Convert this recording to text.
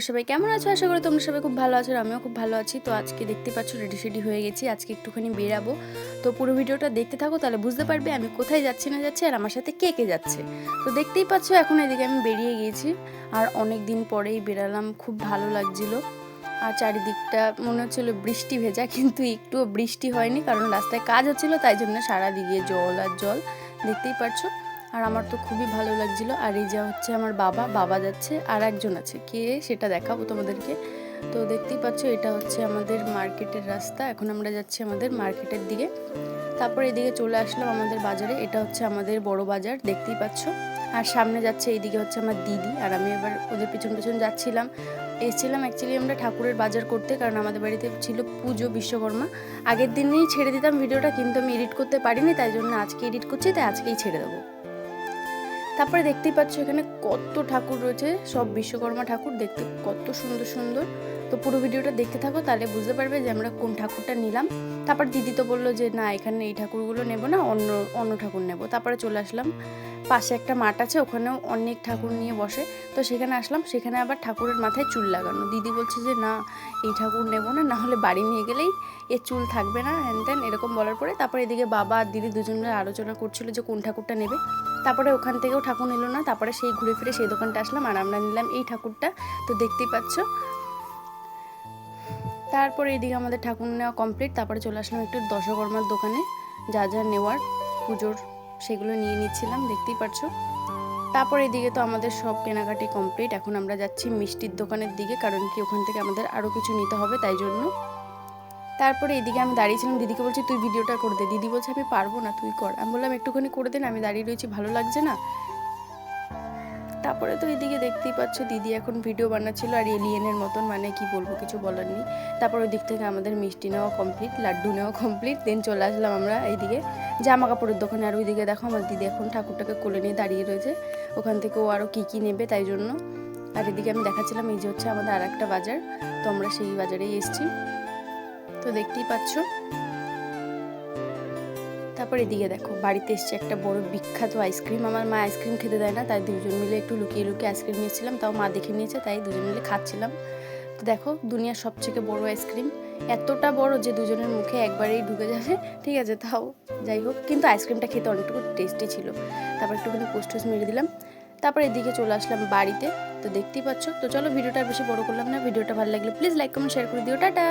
তোমরা সবাই কেমন আছো? আশা করি তোমরা সবাই খুব ভালো আছো আমিও খুব ভালো আছি। তো আজকে দেখতে পাচ্ছ রেডি সেডি হয়ে গেছি, আজকে একটুখানি বেরাবো। তো পুরো ভিডিওটা দেখতে থাকো, তাহলে বুঝতে পারবে আমি কোথায় যাচ্ছি না যাচ্ছি আর আমার সাথে কে কে যাচ্ছে। তো দেখতেই পাচ্ছ এখন এদিকে আমি বেরিয়ে গিয়েছি আর অনেক দিন পরেই বেরালাম, খুব ভালো লাগছিল। আর চারিদিকটা মনে হচ্ছিল বৃষ্টি ভেজা, কিন্তু একটুও বৃষ্টি হয়নি কারণ রাস্তায় কাজ হচ্ছিল, তাই জন্য সারা দিকে জল আর জল। দেখতেই পাচ্ছ আর আমার তো খুবই ভালো লাগছিল। আর এই যা হচ্ছে আমার বাবা বাবা যাচ্ছে আর একজন আছে। কে সেটা দেখাবো তোমাদেরকে। তো দেখতেই পাচ্ছ, এটা হচ্ছে আমাদের মার্কেটের রাস্তা। এখন আমরা যাচ্ছি আমাদের মার্কেটের দিকে। তারপর এদিকে চলে আসলাম আমাদের বাজারে। এটা হচ্ছে আমাদের বড় বাজার, দেখতেই পাচ্ছ। আর সামনে যাচ্ছে এইদিকে হচ্ছে আমার দিদি। আর আমি এবার ওদের পিছন পিছন যাচ্ছিলাম। এসেছিলাম অ্যাকচুয়ালি আমরা ঠাকুরের বাজার করতে, কারণ আমাদের বাড়িতে ছিল পুজো বিশ্বকর্মা। আগের দিনেই ছেড়ে দিতাম ভিডিওটা, কিন্তু আমি এডিট করতে পারিনি, তাই জন্য আজকে এডিট করছি, তাই আজকেই ছেড়ে দেবো। তারপরে দেখতেই পাচ্ছ এখানে কত ঠাকুর রয়েছে সব বিশ্বকর্মা ঠাকুর দেখতে কত সুন্দর সুন্দর। তো পুরো ভিডিওটা দেখতে থাকো, তাহলে বুঝতে পারবে যে আমরা কোন ঠাকুরটা নিলাম। তারপর দিদি তো বলল যে, না, এখানে এই ঠাকুরগুলো নেব না, অন্য অন্য ঠাকুর নেব। তারপরে চলে আসলাম। পাশে একটা মাঠ আছে, ওখানেও অনেক ঠাকুর নিয়ে বসে। তো সেখানে আসলাম, সেখানে আবার ঠাকুরের মাথায় চুল লাগানো। দিদি বলছে যে, না, এই ঠাকুর নেব না না হলে বাড়ি নিয়ে গেলেই এ চুল থাকবে না, হ্যান ত্যান, এরকম বলার পরে তারপরে এদিকে বাবা আর দিদি দুজনে আলোচনা করছিল যে, কোন ঠাকুরটা নেবে। তারপরে ওখান থেকেও ঠাকুর নিল না, তারপরে সেই ঘুরে ফিরে সেই দোকানটা আসলাম, আর আমরা নিলাম এই ঠাকুরটা। তো দেখতেই পাচ্ছ তারপরে এদিকে আমাদের ঠাকুর নেওয়া কমপ্লিট তারপরে চলে আসলাম একটু দশকর্মার দোকানে, যা যা নেওয়ার পুজোর সেগুলো নিয়ে নিচ্ছিলাম, দেখতেই পারছ। তারপর এদিকে তো আমাদের সব কেনাকাটি কমপ্লিট এখন আমরা যাচ্ছি মিষ্টির দোকানের দিকে, কারণ কি ওখান থেকে আমাদের আরও কিছু নিতে হবে, তাই জন্য। তারপরে এদিকে আমি দাঁড়িয়েছিলাম, দিদিকে বলছি, তুই ভিডিওটা করে দে। দিদি বলছে, আমি পারব না, তুই কর। আমি বললাম, একটুখানি করে দে না, আমি দাঁড়িয়ে রয়েছি, ভালো লাগছে না। তারপরে তো এদিকে দেখতেই পাচ্ছ দিদি এখন ভিডিও বানাচ্ছিল আর এলিয়েনের মতন মানে কি বলব কিছু বলার নেই। তারপর ওই দিক থেকে আমাদের মিষ্টি নেওয়া কমপ্লিট লাড্ডু নেওয়া কমপ্লিট দেন চলে আসলাম আমরা এইদিকে জামা কাপড়ের দোকানে। আর ওইদিকে দেখো আমার দিদি এখন ঠাকুরটাকে কোলে নিয়ে দাঁড়িয়ে রয়েছে। ওখান থেকে ও আরও কী কী নেবে তাই জন্য। আর এদিকে আমি দেখাচ্ছিলাম এই যে হচ্ছে আমাদের আর একটা বাজার, তো আমরা সেই বাজারেই এসেছি। তো দেখতেই পাচ্ছ। তারপর এদিকে দেখো, বাড়িতে এসছে একটা বড় বিখ্যাত আইসক্রিম। আমার মা আইসক্রিম খেতে দেয় না, তাই দুজন মিলে একটু লুকিয়ে লুকিয়ে আইসক্রিম নিয়েছিলাম, তাও মা দেখে নিয়েছে, তাই দুজন মিলে খাচ্ছিলাম। তো দেখো, দুনিয়ার সবথেকে বড় আইসক্রিম। এতটা বড় যে দুজনের মুখে একবারেই ঢুকে যাবে, ঠিক আছে, তাও যাই হোক। কিন্তু আইসক্রিমটা খেতে অনেকটুকু টেস্টি ছিল। তারপর একটুখানি পোস্ট মেরে দিলাম। তারপর এদিকে চলে আসলাম বাড়িতে। তো দেখতেই পাচ্ছ। তো চলো, ভিডিওটা বেশি বড় করলাম না। ভিডিওটা ভালো লাগলে প্লিজ লাইক কমেন্ট শেয়ার করে দিও। টাটা!